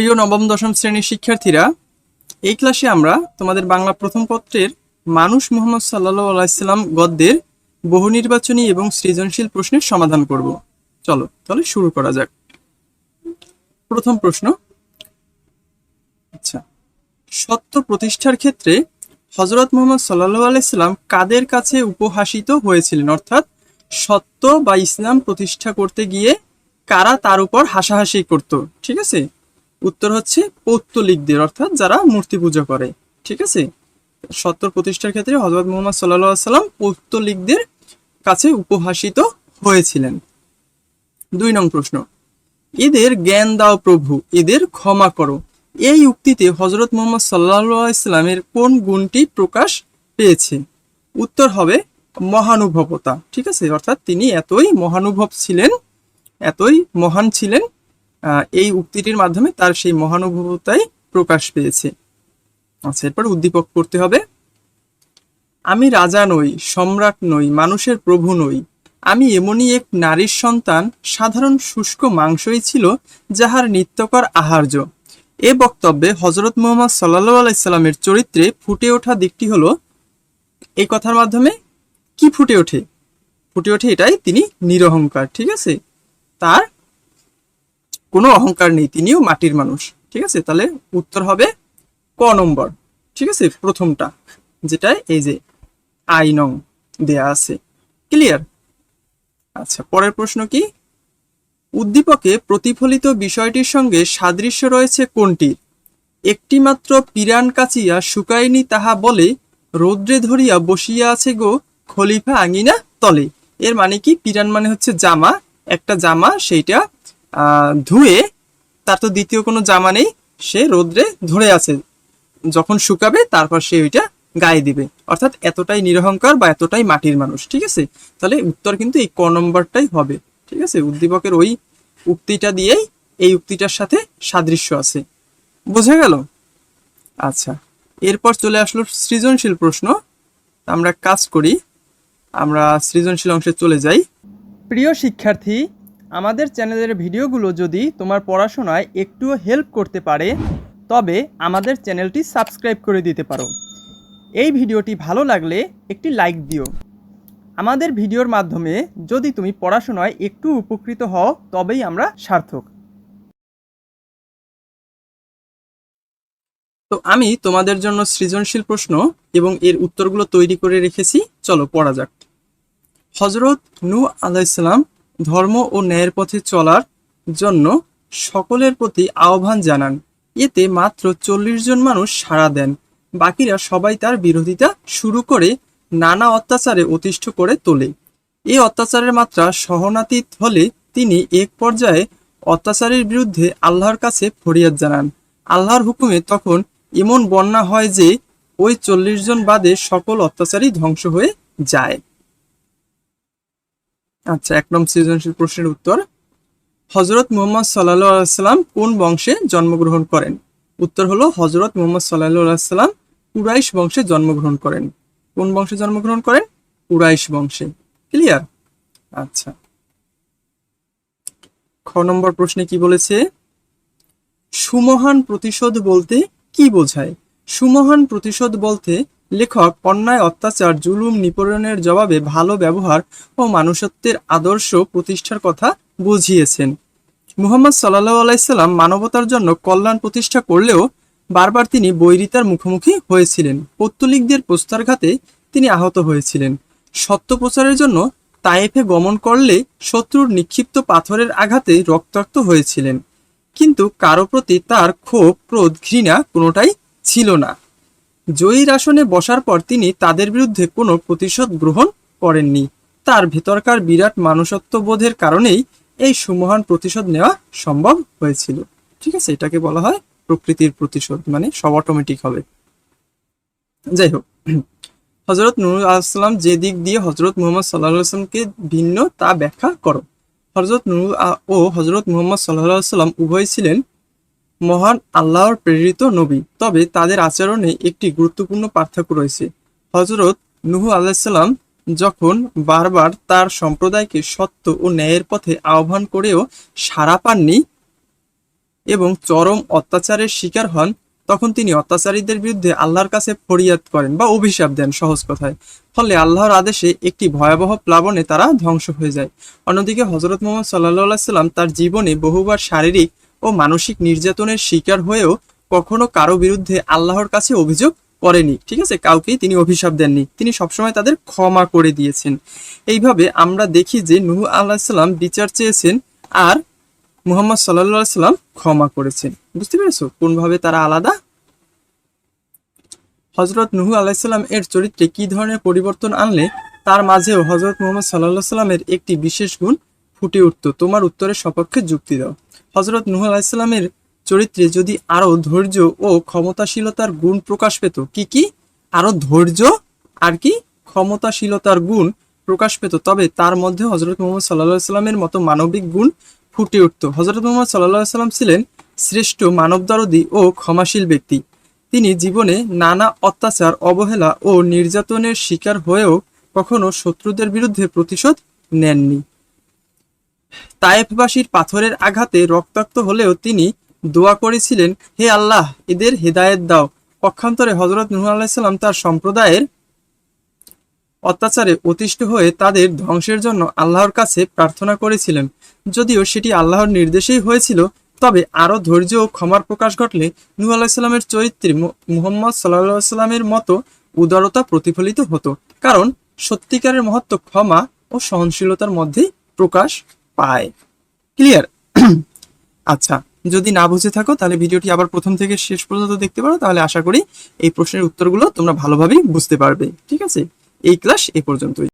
প্রিয় নবম, দশম শ্রেণির শিক্ষার্থীরা, এই ক্লাসে আমরা তোমাদের বাংলা প্রথম পত্রের মানুষ মোহাম্মদ সাল্লাহ আলাইসাল্লাম গদ্যের বহু নির্বাচনী এবং সৃজনশীল প্রশ্নের সমাধান করব। চলো, তাহলে শুরু করা যাক। প্রথম প্রশ্ন আচ্ছা সত্য প্রতিষ্ঠার ক্ষেত্রে হজরত মোহাম্মদ সাল্লাহ আলাইসাল্লাম কাদের কাছে উপহাসিত হয়েছিলেন? অর্থাৎ সত্য বা ইসলাম প্রতিষ্ঠা করতে গিয়ে কারা তার উপর হাসাহাসি করত? ঠিক আছে? উত্তর হচ্ছে পৌত্তলিকদের, অর্থাৎ যারা মূর্তি পূজা করে, ঠিক আছে? সত্য প্রতিষ্ঠার ক্ষেত্রে হজরত মোহাম্মদ সাল্লাহ সাল্লাম পৌত্তলিকদের কাছে উপহাসিত হয়েছিলেন। দুই নং প্রশ্ন, এদের জ্ঞান দাও প্রভু, এদের ক্ষমা করো। এই উক্তিতে হজরত মোহাম্মদ সাল্লাহ ইসলামের কোন গুণটি প্রকাশ পেয়েছে? উত্তর হবে মহানুভবতা, ঠিক আছে? অর্থাৎ তিনি এতই মহানুভব ছিলেন, এতই মহান ছিলেন এই উক্তিটির মাধ্যমে তার সেই মহানুভবতাই প্রকাশ পেয়েছে। আচ্ছা এরপর উদ্দীপক করতে হবে। আমি রাজা নই, সম্রাট নই, মানুষের প্রভু নই। আমি এমনই এক নারীর সন্তান, সাধারণ শুষ্ক মাংসই ছিল, যাহার নিত্যকর আহার্য। এ বক্তব্যে হজরত মোহাম্মদ সাল্লাহ আলাইসাল্লামের চরিত্রে ফুটে ওঠা দিকটি হলো, এই কথার মাধ্যমে কি ফুটে ওঠে? ফুটে ওঠে এটাই তিনি নিরহংকার, ঠিক আছে? তার কোনো অহংকার নেই, তিনিও মাটির মানুষ, ঠিক আছে? তাহলে উত্তর হবে ক নম্বর, ঠিক আছে? প্রথমটা, যেটা এই যে আই নং দেয়া আছে ক্লিয়ার আচ্ছা পরের প্রশ্ন কি? উদ্দীপকে প্রতিফলিত বিষয়টির সঙ্গে সাদৃশ্য রয়েছে কোনটির? একটি মাত্র পিরান কাচিয়া শুকায়নি তাহা বলে রৌদ্রে ধরিয়া বসিয়া আছে গো খলিফা আঙিনা তলে। এর মানে কি? পিরান মানে হচ্ছে জামা, একটা জামা, সেইটা ধুয়ে তার তো দ্বিতীয় কোনো জামা নেই, সে রৌদ্রে ধরে আছে। যখন শুকাবে, তারপর সে ওইটা গায়ে দিবে। অর্থাৎ এতটাই নিরহংকার বা এতটাই মাটির মানুষ, ঠিক আছে? তাহলে উত্তর কিন্তু এই ক নম্বরটাই হবে, ঠিক আছে? উদ্দীপকের ওই উক্তিটা দিয়েই এই উক্তিটার সাথে সাদৃশ্য আছে। বোঝা গেল? আচ্ছা এরপর চলে আসলো সৃজনশীল প্রশ্ন। আমরা কাজ করি, আমরা সৃজনশীল অংশে চলে যাই। প্রিয় শিক্ষার্থী আমাদের চ্যানেলের ভিডিওগুলো যদি তোমার পড়াশোনায় একটুও হেল্প করতে পারে, তবে আমাদের চ্যানেলটি সাবস্ক্রাইব করে দিতে পারো। এই ভিডিওটি ভালো লাগলে একটি লাইক দিও। আমাদের ভিডিওর মাধ্যমে যদি তুমি পড়াশোনায় একটু উপকৃত হও, তবেই আমরা সার্থক। তো আমি তোমাদের জন্য সৃজনশীল প্রশ্ন এবং এর উত্তরগুলো তৈরি করে রেখেছি। চলো পড়া যাক। হজরত নূ আলাইসালাম ধর্ম ও ন্যায়ের পথে চলার জন্য সকলের প্রতি আহ্বান জানান। এতে মাত্র চল্লিশ জন মানুষ সাড়া দেন। বাকিরা সবাই তার বিরোধিতা শুরু করে নানা অত্যাচারে অতিষ্ঠ করে তোলে। এই অত্যাচারের মাত্রা সহনাতীত হলে তিনি এক পর্যায়ে অত্যাচারের বিরুদ্ধে আল্লাহর কাছে ফরিয়াদ জানান। আল্লাহর হুকুমে তখন এমন বন্যা হয় যে ওই চল্লিশ জন বাদে সকল অত্যাচারই ধ্বংস হয়ে যায়। আচ্ছা এক নম্বর সৃজনশীল প্রশ্নের উত্তর। হজরত মোহাম্মদ সাল্লাহ সাল্লাম কোন বংশে জন্মগ্রহণ করেন? উত্তর হলো হজরত মোহাম্মদ সাল্লাহ সাল্লাম কুরাইশ বংশে জন্মগ্রহণ করেন। কোন বংশে জন্মগ্রহণ করেন? কুরাইশ বংশে। ক্লিয়ার? আচ্ছা। খ নম্বর প্রশ্নে কি বলেছে? সুমহান প্রতিশোধ বলতে কি বোঝায়? সুমহান প্রতিশোধ বলতে লেখক অন্যায়, অত্যাচার, জুলুম, নিপীড়নের জবাবে ভালো ব্যবহার ও মানুষত্বের আদর্শ প্রতিষ্ঠার কথা বুঝিয়েছেন। মুহাম্মদ সাল্লাহ আলাইসাল্লাম মানবতার জন্য কল্যাণ প্রতিষ্ঠা করলেও বারবার তিনি বৈরিতার মুখোমুখি হয়েছিলেন। পত্তলিকদের প্রস্তারঘাতে তিনি আহত হয়েছিলেন। সত্য প্রচারের জন্য তায়েফে গমন করলে শত্রুর নিক্ষিপ্ত পাথরের আঘাতে রক্তাক্ত হয়েছিলেন। কিন্তু কারও প্রতি তার ক্ষোভ, ক্রোধ, ঘৃণা কোনোটাই ছিল না। জয়ীর আসনে বসার পর তিনি তাদের বিরুদ্ধে কোনো প্রতিশোধ গ্রহণ করেননি। তার ভেতরকার বিরাট মানুষত্ব বোধের কারণেই এই সুমহান প্রতিশোধ নেওয়া সম্ভব হয়েছিল। ঠিক আছে, এটাকে বলা হয় প্রকৃতির প্রতিশোধ মানে সব অটোমেটিক হবে। যাই হোক হজরত নুরুল আসলাম যে দিক দিয়ে হজরত মুহাম্মদ সাল্লাহ আসলামকে ভিন্ন তা ব্যাখ্যা করো। হজরত নুরুল ও হজরত মুহাম্মদ সাল্লাহ সাল্লাম উভয় ছিলেন মহান আল্লাহর প্রেরিত নবী। তবে তাদের আচরণে একটি গুরুত্বপূর্ণ পার্থক্য রয়েছে। হজরত নুহু আলাইসাল্লাম যখন বারবার তার সম্প্রদায়কে সত্য ও ন্যায়ের পথে আহ্বান করেও সাড়া পাননি এবং চরম অত্যাচারের শিকার হন, তখন তিনি অত্যাচারীদের বিরুদ্ধে আল্লাহর কাছে ফরিয়াদ করেন বা অভিশাপ দেন সহজ কথায়। ফলে আল্লাহর আদেশে একটি ভয়াবহ প্লাবনে তারা ধ্বংস হয়ে যায়। অন্যদিকে হজরত মোহাম্মদ সাল্লাহ সাল্লাম তার জীবনে বহুবার শারীরিক ও মানসিক নির্যাতনের শিকার হয়েও কখনো কারও বিরুদ্ধে আল্লাহর কাছে অভিযোগ করেনি। ঠিক আছে? কাউকেই তিনি অভিশাপ দেননি। তিনি সবসময় তাদের ক্ষমা করে দিয়েছেন। এইভাবে আমরা দেখি যে নুহু আল্লাহ সাল্লাম বিচার চেয়েছেন আর মুহাম্মদ সাল্লাহ সাল্লাম ক্ষমা করেছেন। বুঝতে পেরেছ? কোনভাবে তারা আলাদা? হজরত নুহু আলাইসাল্লাম এর চরিত্রে কি ধরনের পরিবর্তন আনলে তার মাঝেও হজরত মোহাম্মদ সাল্লাহ সাল্লামের একটি বিশেষ গুণ ফুটে উঠত? তোমার উত্তরের সপক্ষে যুক্তি দাও। হজরত নুহু আলাইসাল্লামের চরিত্রে যদি আরও ধৈর্য ও ক্ষমতাশীলতার গুণ প্রকাশ পেত, কি কি? আরও ধৈর্য আর কি? ক্ষমতাশীলতার গুণ প্রকাশ পেত। তবে তার মধ্যে হজরত মোহাম্মদ সাল্লাহ সাল্লামের মতো মানবিক গুণ ফুটে উঠত। হজরত মোহাম্মদ সাল্লাহ সাল্লাম ছিলেন শ্রেষ্ঠ মানবদরদী ও ক্ষমাশীল ব্যক্তি। তিনি জীবনে নানা অত্যাচার, অবহেলা ও নির্যাতনের শিকার হয়েও কখনো শত্রুদের বিরুদ্ধে প্রতিশোধ নেননি। তায়েফবাসীর পাথরের আঘাতে রক্তাক্ত হলেও তিনি দোয়া করেছিলেন, হে আল্লাহ, এদের হেদায়েত দাও। পক্ষান্তরে হজরত নুহ আলাইসাল্লাম তার সম্প্রদায়ের অত্যাচারে অতিষ্ঠ হয়ে তাদের ধ্বংসের জন্য আল্লাহর কাছে প্রার্থনা করেছিলেন। যদিও সেটি আল্লাহর নির্দেশেই হয়েছিল, তবে আরও ধৈর্য ও ক্ষমার প্রকাশ ঘটলে নূহ আলাহিসাল্লামের চরিত্রে মুহাম্মদ সাল্লাহ সাল্লামের মতো উদারতা প্রতিফলিত হতো, কারণ সত্যিকারের মহত্ব ক্ষমা ও সহনশীলতার মধ্যেই প্রকাশ পায়। ক্লিয়ার আচ্ছা যদি না বুঝে থাকো, তাহলে ভিডিওটি আবার প্রথম থেকে শেষ পর্যন্ত দেখতে পারো, তাহলে আশা করি এই প্রশ্নের উত্তরগুলো তোমরা ভালোভাবেই বুঝতে পারবে, ঠিক আছে? এই ক্লাস এ পর্যন্তই।